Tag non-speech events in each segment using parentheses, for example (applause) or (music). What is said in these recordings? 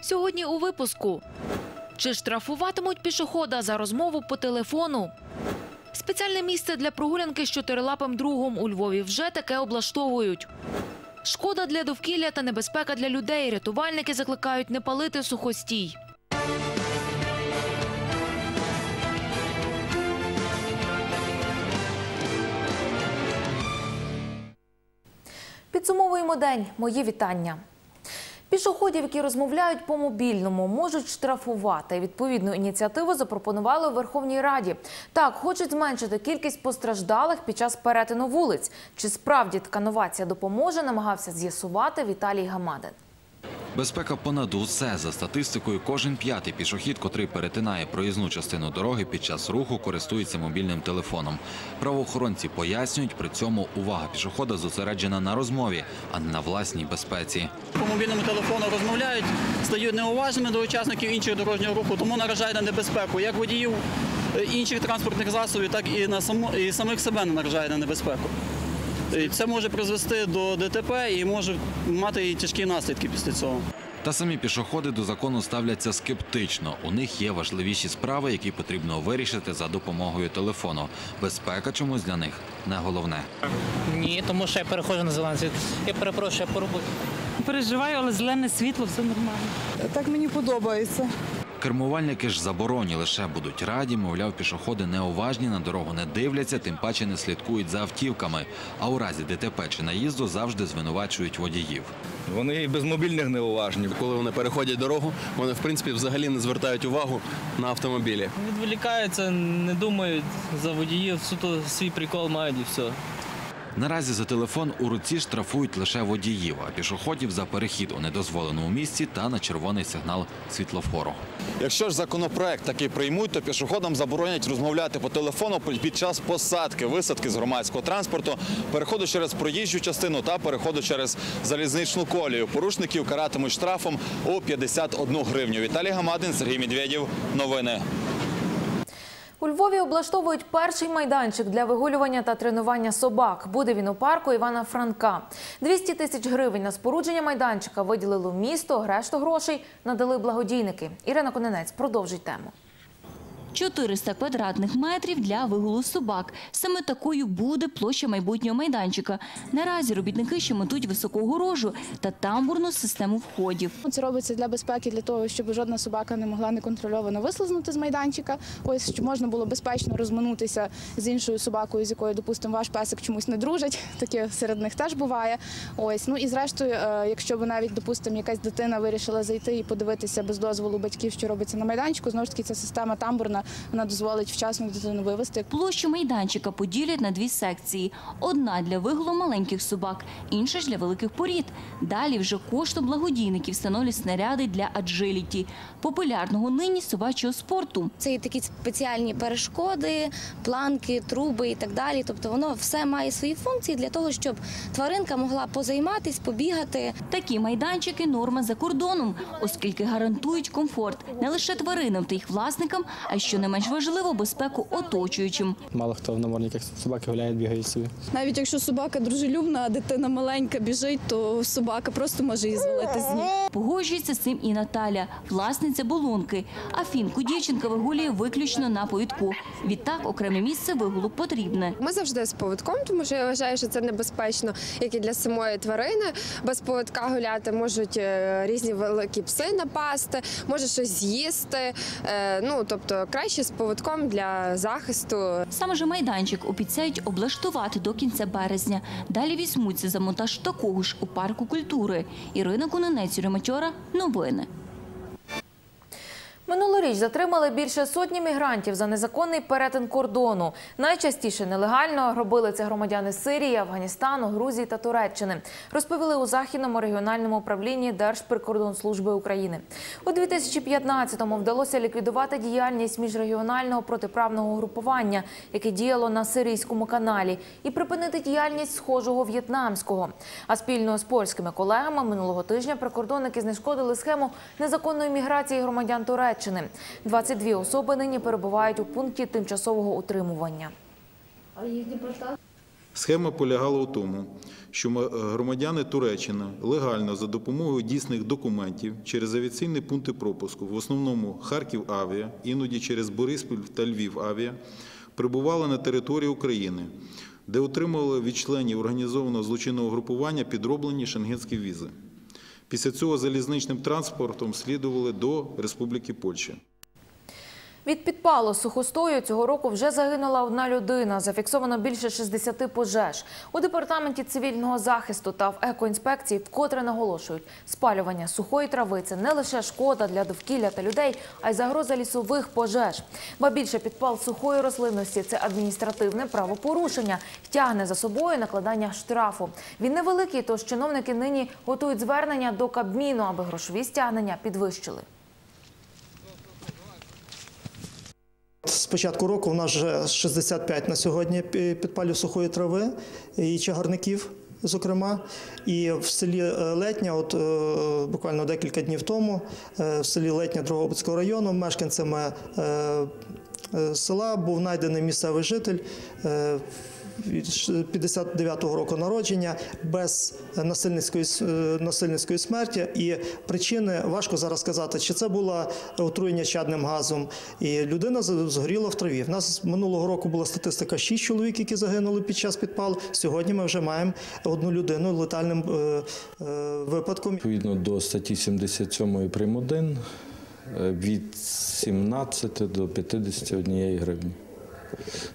Сьогодні у випуску. Чи штрафуватимуть пішохода за розмову по телефону? Спеціальне місце для прогулянки з чотирилапим другом у Львові вже таке облаштовують. Шкода для довкілля та небезпека для людей. Рятувальники закликають не палити сухостій. Підсумовуємо день. Мої вітання. Пішоходів, які розмовляють по мобільному, можуть штрафувати. Відповідну ініціативу запропонували у Верховній Раді. Так, хочуть зменшити кількість постраждалих під час перетину вулиць. Чи справді така новація допоможе, намагався з'ясувати Віталій Гамадин. Безпека понад усе. За статистикою, кожен п'ятий пішохід, котрий перетинає проїзну частину дороги під час руху, користується мобільним телефоном. Правоохоронці пояснюють, при цьому увага пішохода зосереджена на розмові, а не на власній безпеці. по мобільному телефону розмовляють, стають неуважними до учасників іншого дорожнього руху, тому наражають на небезпеку як водіїв е, інших транспортних засобів, так і на само, і самих себе наражають на небезпеку. І Це може призвести до ДТП і може мати і тяжкі наслідки після цього. Та самі пішоходи до закону ставляться скептично. У них є важливіші справи, які потрібно вирішити за допомогою телефону. Безпека чомусь для них не головне. Ні, тому що я переходжу на зелений світ. Я перепрошую, я по роботі. Переживаю, але зелене світло, все нормально. Так мені подобається. Кермувальники ж забороні лише будуть раді, мовляв, пішоходи неуважні, на дорогу не дивляться, тим паче не слідкують за автівками. А у разі ДТП чи наїзду завжди звинувачують водіїв. Вони і без мобільних неуважні. Коли вони переходять дорогу, вони в принципі взагалі не звертають увагу на автомобілі. Відволікаються, не думають за водіїв, суто свій прикол мають і все. Наразі за телефон у руці штрафують лише водіїв, а пішоходів за перехід у недозволеному місці та на червоний сигнал світлофору. Якщо ж законопроект такий приймуть, то пішоходам заборонять розмовляти по телефону під час посадки, висадки з громадського транспорту, переходу через проїжджу частину та переходу через залізничну колію. Порушників каратимуть штрафом у 51 гривню. Віталій Гамадин, Сергій Медведєв. Новини. У Львові облаштовують перший майданчик для вигулювання та тренування собак. Буде він у парку Івана Франка. 200 тисяч гривень на спорудження майданчика виділило місто, решту грошей надали благодійники. Ірина Коненець продовжить тему. 400 квадратних метрів для вигулу собак. Саме такою буде площа майбутнього майданчика. Наразі робітники ще метуть високу огорожу та тамбурну систему входів. Це робиться для безпеки, для того, щоб жодна собака не могла неконтрольовано вислизнути з майданчика. Ось щоб можна було безпечно розминутися з іншою собакою, з якою, допустимо, ваш песик чомусь не дружить. (laughs) Таке серед них теж буває. Ось ну і зрештою, е, якщо б навіть допустимо, якась дитина вирішила зайти і подивитися без дозволу батьків, що робиться на майданчику, знову ж таки ця система тамбурна вона дозволить вчасно дитину вивести. Площу майданчика поділять на дві секції: одна для вигулу маленьких собак, інша ж для великих порід. Далі вже коштом благодійників встановлять снаряди для аджиліті, популярного нині собачого спорту. Це і такі спеціальні перешкоди, планки, труби і так далі. Тобто воно все має свої функції для того, щоб тваринка могла позайматись, побігати. Такі майданчики норма за кордоном, оскільки гарантують комфорт не лише тваринам та їх власникам, а й що не менш важливо безпеку оточуючим. Мало хто в намордниках собаки гуляють, бігають собі. Навіть якщо собака дружелюбна, а дитина маленька біжить, то собака просто може її звалити з ніг. Погоджується з цим і Наталя, власниця болонки. А фінку дівчинка вигулює виключно на повідку. Відтак окреме місце вигулу потрібне. Ми завжди з поводком, тому що я вважаю, що це небезпечно, як і для самої тварини. Без поводка гуляти можуть е, різні великі пси напасти, може щось з'їсти. Е, Ну тобто краще з поводком для захисту. Саме ж майданчик обіцяють облаштувати до кінця березня. Далі візьмуться за монтаж такого ж у парку культури. Ірина Кононець, Рематьора. Новини. Минулоріч затримали більше сотні мігрантів за незаконний перетин кордону. Найчастіше нелегально робили це громадяни Сирії, Афганістану, Грузії та Туреччини. Розповіли у західному регіональному управлінні Держприкордонслужби України. У 2015-му вдалося ліквідувати діяльність міжрегіонального протиправного групування, яке діяло на сирійському каналі, і припинити діяльність схожого в'єтнамського. А спільно з польськими колегами минулого тижня прикордонники знешкодили схему незаконної міграції громадян Туреччини. 22 особи нині перебувають у пункті тимчасового утримування. Схема полягала у тому, що громадяни Туреччини легально за допомогою дійсних документів через авіаційні пункти пропуску, в основному Харків Авіа, іноді через Бориспіль та Львів Авіа, прибували на територію України, де отримували від членів організованого злочинного групування підроблені шенгенські візи. Після цього залізничним транспортом слідували до Республіки Польща. Від підпалу сухостою цього року вже загинула одна людина. Зафіксовано більше 60 пожеж. У департаменті цивільного захисту та в екоінспекції вкотре наголошують, спалювання сухої трави це не лише шкода для довкілля та людей, а й загроза лісових пожеж. Ба більше підпал сухої рослинності це адміністративне правопорушення, тягне за собою накладання штрафу. Він невеликий, тож чиновники нині готують звернення до Кабміну, аби грошові стягнення підвищили. Початку року в нас вже 65 на сьогодні пі- підпалів сухої трави і чагарників, зокрема. І в селі е, Летня, от е, буквально декілька днів тому, е, в селі Летня Дрогобицького району, мешканцями села був знайдений місцевий житель. Е, від ш- 59-го року народження без насильницької е, насильницької смерті. І причини важко зараз сказати, чи це було отруєння чадним газом. І людина згоріла в траві. В нас минулого року була статистика 6 чоловік, які загинули під час підпалу. Сьогодні ми вже маємо одну людину летальним е, е, випадком. Відповідно до статті 77 прим. 1 е, від 17 до 51 гривні.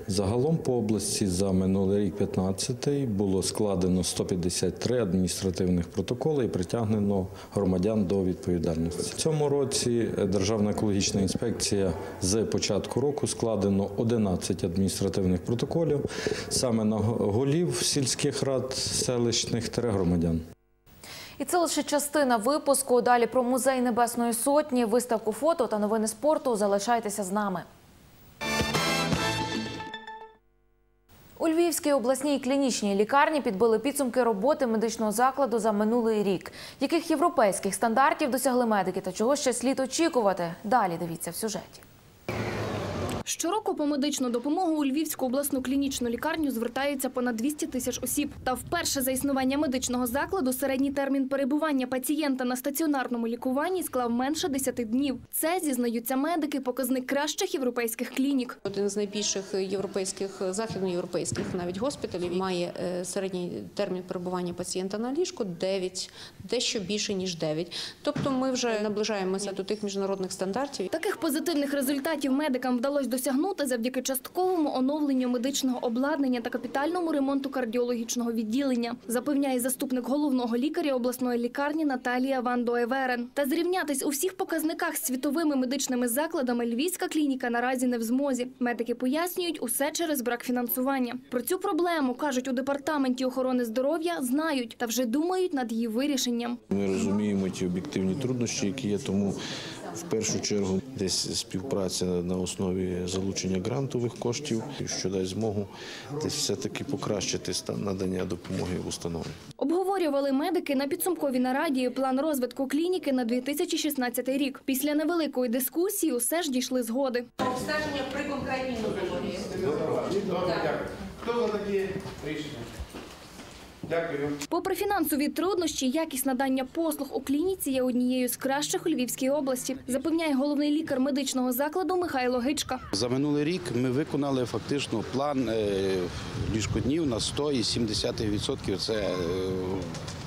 Загалом по області за минулий рік 15 було складено 153 адміністративних протоколи і притягнено громадян до відповідальності. В цьому році Державна екологічна інспекція з початку року складено 11 адміністративних протоколів саме на голів сільських рад селищних та громадян. І це лише частина випуску. Далі про музей Небесної Сотні, виставку фото та новини спорту. Залишайтеся з нами. У Львівській обласній клінічній лікарні підбили підсумки роботи медичного закладу за минулий рік. Яких європейських стандартів досягли медики та чого ще слід очікувати? Далі дивіться в сюжеті. Щороку по медичну допомогу у Львівську обласну клінічну лікарню звертаються понад 200 тисяч осіб. Та вперше за існування медичного закладу середній термін перебування пацієнта на стаціонарному лікуванні склав менше 10 днів. Це зізнаються медики, показник кращих європейських клінік. Один з найбільших європейських західноєвропейських навіть госпіталів має е, середній термін перебування пацієнта на ліжку 9, дещо більше ніж 9. Тобто ми вже наближаємося до тих міжнародних стандартів. Таких позитивних результатів медикам вдалося досягнути завдяки частковому оновленню медичного обладнання та капітальному ремонту кардіологічного відділення, запевняє заступник головного лікаря обласної лікарні Наталія Ван Доеверен. Та зрівнятись у всіх показниках з світовими медичними закладами львівська клініка наразі не в змозі. Медики пояснюють усе через брак фінансування. Про цю проблему кажуть у департаменті охорони здоров'я, знають та вже думають над її вирішенням. Ми розуміємо ті об'єктивні труднощі, які є, тому в першу чергу десь співпраця на основі залучення грантових коштів, що дасть змогу десь все-таки покращити стан надання допомоги установі. Обговорювали медики на підсумковій нараді план розвитку клініки на 2016 рік. Після невеликої дискусії усе ж дійшли згоди. Обстеження при конкретній нозології. Хто за такі рішення? Дякую. Попри фінансові труднощі, якість надання послуг у клініці є однією з кращих у Львівській області, запевняє головний лікар медичного закладу Михайло Гичка. За минулий рік ми виконали фактично план е, ліжкоднів на 100 і 70%. Це е,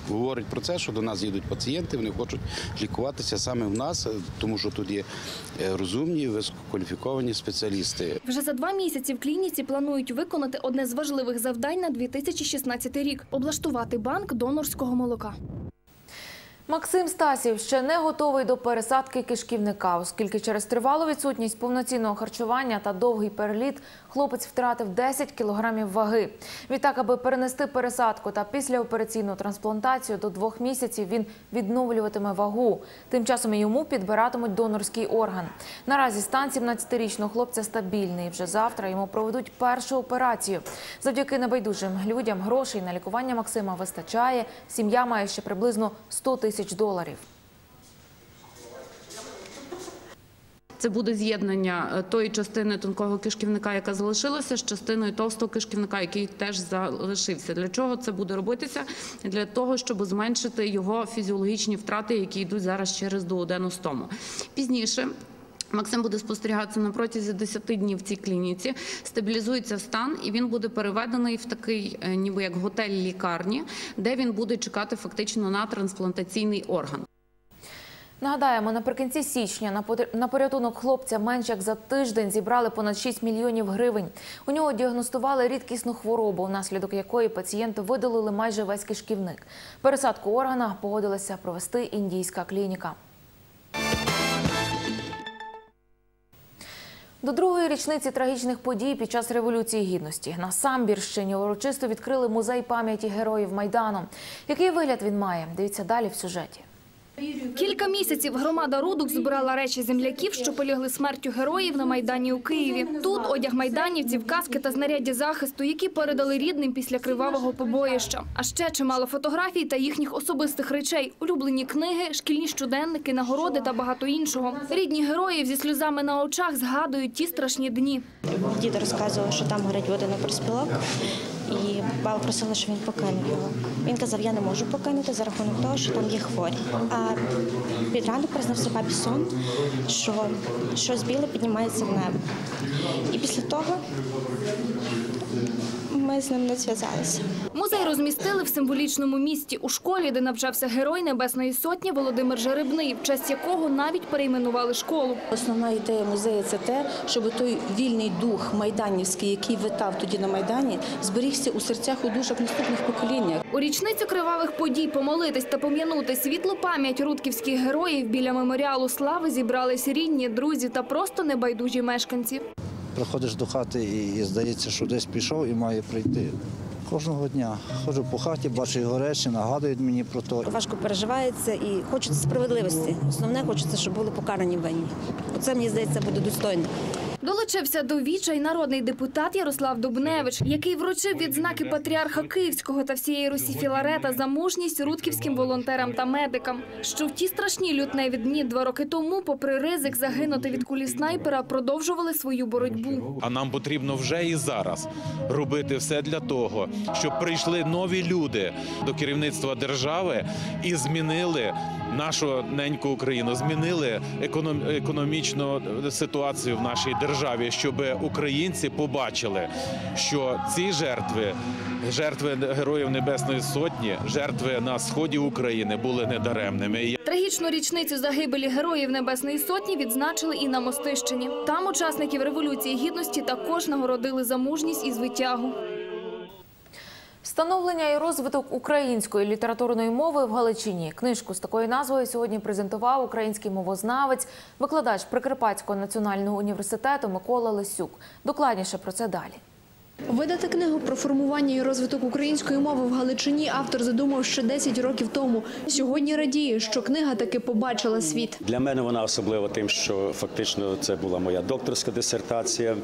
говорить про це, що до нас їдуть пацієнти, вони хочуть лікуватися саме в нас, е, тому що тут є е, розумні, висококваліфіковані спеціалісти. Вже за два місяці в клініці планують виконати одне з важливих завдань на 2016 рік облаштувати банк донорського молока. Максим Стасів ще не готовий до пересадки кишківника, оскільки через тривалу відсутність повноцінного харчування та довгий переліт хлопець втратив 10 кілограмів ваги. Відтак, аби перенести пересадку та післяопераційну трансплантацію до двох місяців, він відновлюватиме вагу. Тим часом йому підбиратимуть донорський орган. Наразі стан 17-річного хлопця стабільний. Вже завтра йому проведуть першу операцію. Завдяки небайдужим людям грошей на лікування Максима вистачає. Сім'я має ще приблизно 100 тисяч доларів. Це буде з'єднання е, тої частини тонкого кишківника, яка залишилася, з частиною товстого кишківника, який теж залишився. Для чого це буде робитися? Для того, щоб зменшити його фізіологічні втрати, які йдуть зараз через дуоденостому. Пізніше. Максим буде спостерігатися на протязі 10 днів в цій клініці, стабілізується стан, і він буде переведений в такий, е, ніби як готель лікарні, де він буде чекати фактично на трансплантаційний орган. Нагадаємо, наприкінці січня на порятунок хлопця менш як за тиждень зібрали понад 6 мільйонів гривень. У нього діагностували рідкісну хворобу, внаслідок якої пацієнту видалили майже весь кишківник. Пересадку органа погодилася провести індійська клініка. До другої річниці трагічних подій під час революції гідності на Самбірщині урочисто відкрили музей пам'яті героїв майдану. Який вигляд він має? Дивіться далі в сюжеті. Кілька місяців громада Рудок збирала речі земляків, що полягли смертю героїв на Майдані у Києві. Тут одяг майданівців, каски та знаряддя захисту, які передали рідним після кривавого побоїща. А ще чимало фотографій та їхніх особистих речей, улюблені книги, шкільні щоденники, нагороди та багато іншого. Рідні героїв зі сльозами на очах згадують ті страшні дні. Дід розказував, що там горить вода на проспілок, і баба просила, щоб він покинув його. Він казав, я не можу покинути за рахунок того, що там є хворі. А під ранок признався бабі сон, що щось біле піднімається в небо. І після того ми з ним не зв'язалися. Музей розмістили в символічному місті у школі, де навчався герой Небесної Сотні Володимир Жеребний, в честь якого навіть перейменували школу. Основна ідея музею це те, щоб той вільний дух майданівський, який витав тоді на майдані, зберігся у серцях у душах наступних покоління. У річницю кривавих подій помолитись та пом'янути світлу пам'ять рудківських героїв біля меморіалу слави зібрались рідні, друзі та просто небайдужі мешканці. Приходиш до хати і, і здається, що десь пішов і має прийти. Кожного дня ходжу по хаті, бачу його речі, нагадують мені про то. Важко переживається і хочеться справедливості. Основне хочеться, щоб були покарані винні. Оце мені здається буде достойно. Долучився до віча й народний депутат Ярослав Дубневич, який вручив відзнаки патріарха Київського та всієї Русі Філарета за мужність рудківським волонтерам та медикам, що в ті страшні лютневі дні два роки тому, попри ризик загинути від кулі снайпера, продовжували свою боротьбу. А нам потрібно вже і зараз робити все для того, щоб прийшли нові люди до керівництва держави і змінили нашу неньку Україну, змінили економ- економічну ситуацію в нашій державі, щоб українці побачили, що ці жертви, жертви героїв Небесної Сотні, жертви на сході України були недаремними. Трагічну річницю загибелі героїв Небесної Сотні відзначили і на Мостищині. Там учасників Революції Гідності також нагородили за мужність і звитягу. Становлення і розвиток української літературної мови в Галичині. Книжку з такою назвою сьогодні презентував український мовознавець, викладач Прикарпатського національного університету Микола Лисюк. Докладніше про це далі. Видати книгу про формування і розвиток української мови в Галичині автор задумав ще 10 років тому. Сьогодні радіє, що книга таки побачила світ. Для мене вона особлива тим, що фактично це була моя докторська дисертація.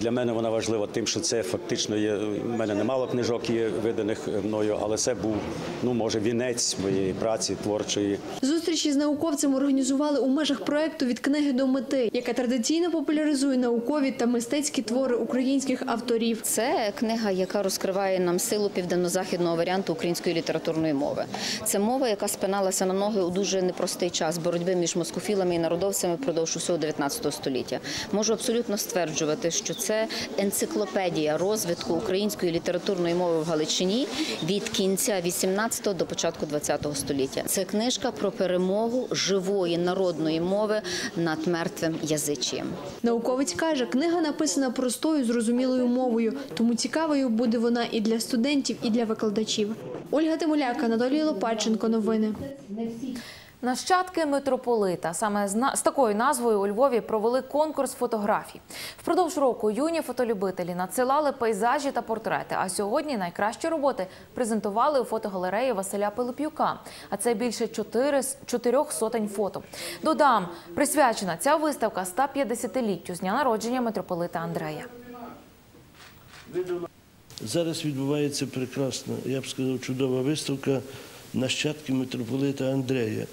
Для мене вона важлива тим, що це фактично є. У мене немало книжок є виданих мною, але це був ну може вінець моєї праці творчої. Зустрічі з науковцем організували у межах проекту від книги до мети, яка традиційно популяризує наукові та мистецькі твори українських авторів. Це книга, яка розкриває нам силу південно-західного варіанту української літературної мови. Це мова, яка спиналася на ноги у дуже непростий час боротьби між москофілами і народовцями впродовж усього 19 століття. Можу абсолютно стверджувати, що це енциклопедія розвитку української літературної мови в Галичині від кінця 18 до початку 20 століття. Це книжка про перемогу живої народної мови над мертвим язичієм. Науковець каже, книга написана простою, зрозумілою мовою, тому цікавою буде вона і для студентів, і для викладачів. Ольга Тимоляк, Анатолій Лопаченко. Новини. Нащадки митрополита саме з такою назвою у Львові провели конкурс фотографій. Впродовж року юні фотолюбителі надсилали пейзажі та портрети. А сьогодні найкращі роботи презентували у фотогалереї Василя Пилип'юка. А це більше чотирьох сотень фото. Додам, присвячена ця виставка 150-літтю з дня народження митрополита Андрея. Зараз відбувається прекрасна, я б сказав, чудова виставка нащадки митрополита Андрея.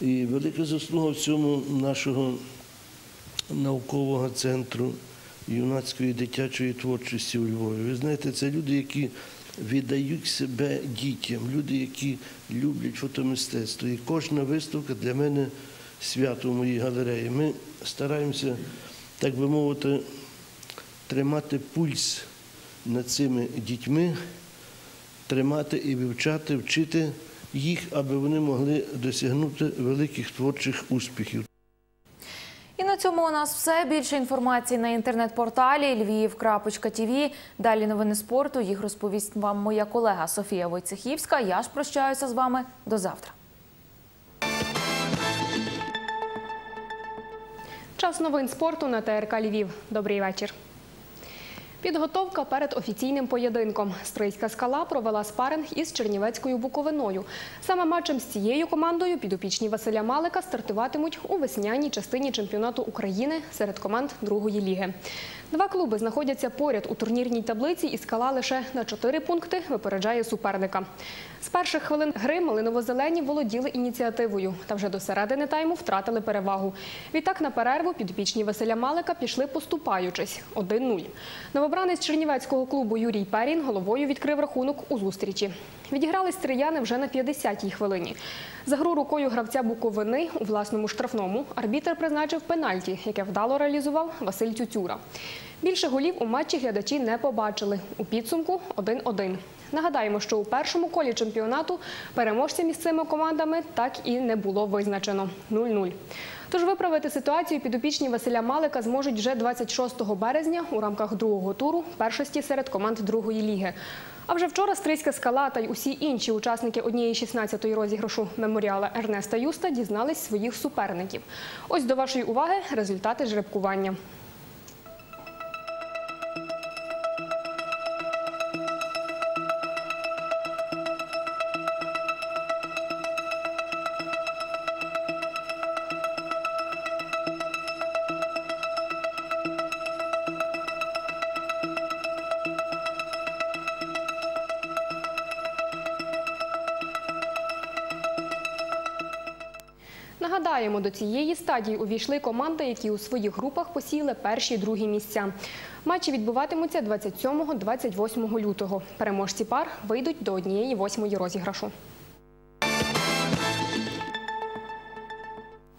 І велика заслуга в цьому нашого наукового центру юнацької дитячої творчості у Львові. Ви знаєте, це люди, які віддають себе дітям, люди, які люблять фотомистецтво. І кожна виставка для мене свято в моїй галереї. Ми стараємося, так би мовити, тримати пульс над цими дітьми, тримати і вивчати, вчити їх, аби вони могли досягнути великих творчих успіхів. І на цьому у нас все. Більше інформації на інтернет-порталі lviv.tv. Далі новини спорту. Їх розповість вам моя колега Софія Войцехівська. Я ж прощаюся з вами до завтра. Час новин спорту на ТРК Львів. Добрий вечір. Підготовка перед офіційним поєдинком. Стрийська скала провела спаринг із Чернівецькою Буковиною. Саме матчем з цією командою підопічні Василя Малика стартуватимуть у весняній частині чемпіонату України серед команд другої ліги. Два клуби знаходяться поряд у турнірній таблиці, і скала лише на 4 пункти випереджає суперника. З перших хвилин гри малиново-зелені володіли ініціативою та вже до середини тайму втратили перевагу. Відтак на перерву підопічні Василя Малика пішли поступаючись 1-0. Новобранець чернівецького клубу Юрій Перін головою відкрив рахунок у зустрічі. Відіграли стріяни вже на 50-й хвилині. За гру рукою гравця Буковини у власному штрафному арбітр призначив пенальті, яке вдало реалізував Василь Тютюра. Більше голів у матчі глядачі не побачили. У підсумку 1-1. Нагадаємо, що у першому колі чемпіонату переможця між цими командами так і не було визначено 0-0. Тож виправити ситуацію підопічні Василя Малика зможуть вже 26 березня у рамках другого туру першості серед команд другої ліги. А вже вчора Стрийська скала та й усі інші учасники однієї 16-ї розіграшу меморіала Ернеста Юста дізнались своїх суперників. Ось до вашої уваги результати жеребкування. До цієї стадії увійшли команди, які у своїх групах посіли перші другі місця. Матчі відбуватимуться 27-28 лютого. Переможці пар вийдуть до однієї восьмої розіграшу.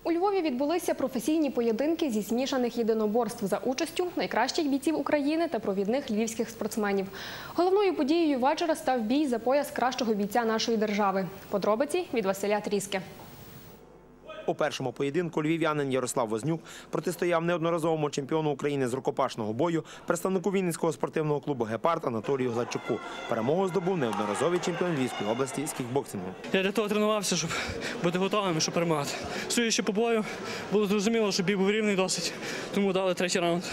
У Львові відбулися професійні поєдинки зі смішаних єдиноборств за участю найкращих бійців України та провідних львівських спортсменів. Головною подією вечора став бій за пояс кращого бійця нашої держави. Подробиці від Василя Тріски. У першому поєдинку львів'янин Ярослав Вознюк протистояв неодноразовому чемпіону України з рукопашного бою, представнику Вінницького спортивного клубу Гепард Анатолію Гладчуку. Перемогу здобув неодноразовий чемпіон Львівської області з кікбоксингу. Я для того тренувався, щоб бути готовим щоб перемагати. Судячи по бою, було зрозуміло, що бій був рівний досить, тому дали третій раунд.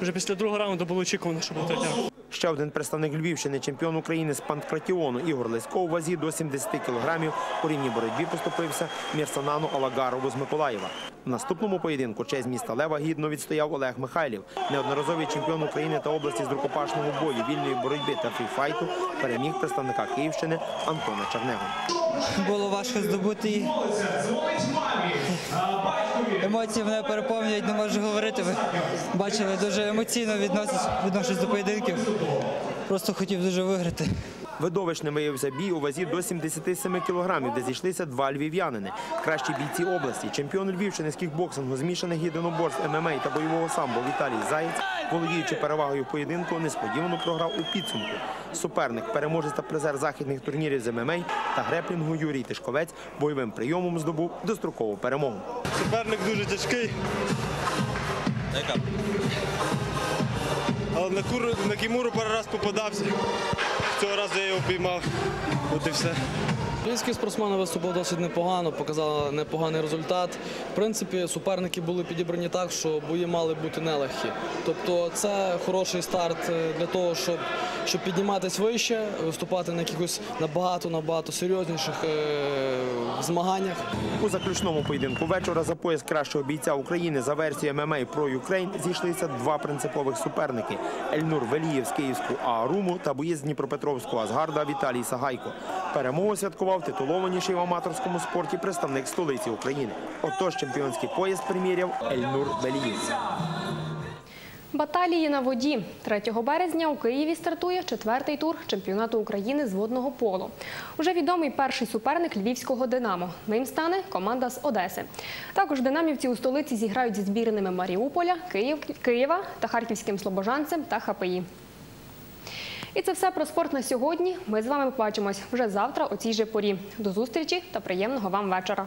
Вже після другого раунду було очікувано, що буде раунд. Ще один представник Львівщини, чемпіон України з панкратіону Ігор Лесько у вазі до 70 кілограмів у рівній боротьбі поступився Мірсанану Алагарову з Миколаєва. В наступному поєдинку честь міста Лева гідно відстояв Олег Михайлів. Неодноразовий чемпіон України та області з рукопашного бою, вільної боротьби та фріфайту переміг представника Київщини Антона Чернего. Було важко здобути її. Емоції мене переповнюють, не можу говорити. Ви бачили, дуже емоційно відношусь до поєдинків. Просто хотів дуже виграти. Видовищним виявився бій у вазі до 77 кілограмів, де зійшлися два львів'янини. Кращі бійці області, чемпіон Львівщини з кікбоксингу, змішаних єдиноборств ММА та бойового самбо Віталій Заєць, володіючи перевагою в поєдинку, несподівано програв у підсумку. Суперник, переможець та призер західних турнірів з ММА та греплінгу Юрій Тишковець бойовим прийомом здобув дострокову перемогу. Суперник дуже тяжкий. Але на, куру, на Кімуру пару раз попадався. Цього разу я його піймав. От і все. Львівські спортсмени виступили досить непогано, показали непоганий результат. В принципі, суперники були підібрані так, що бої мали бути нелегкі. Тобто це хороший старт е, для того, щоб, щоб підніматися вище, виступати на якихось набагато набагато серйозніших е, змаганнях. У заключному поєдинку вечора за пояс кращого бійця України за версією ММА Pro Ukraine зійшлися два принципових суперники: Ельнур Велієв з Київського Ааруму та боєць Дніпропетровського Азгарда Віталій Сагайко. Перемогу святкував перемагав титулованіший в аматорському спорті представник столиці України. Отож, чемпіонський пояс приміряв Ельнур Беліїв. Баталії на воді 3 березня у Києві стартує четвертий тур чемпіонату України з водного поло. Уже відомий перший суперник львівського Динамо. Ним стане команда з Одеси. Також динамівці у столиці зіграють зі збірними Маріуполя, Київ, Києва та харківським слобожанцем та ХПІ. І це все про спорт на сьогодні. Ми з вами побачимось вже завтра о цій же порі. До зустрічі та приємного вам вечора.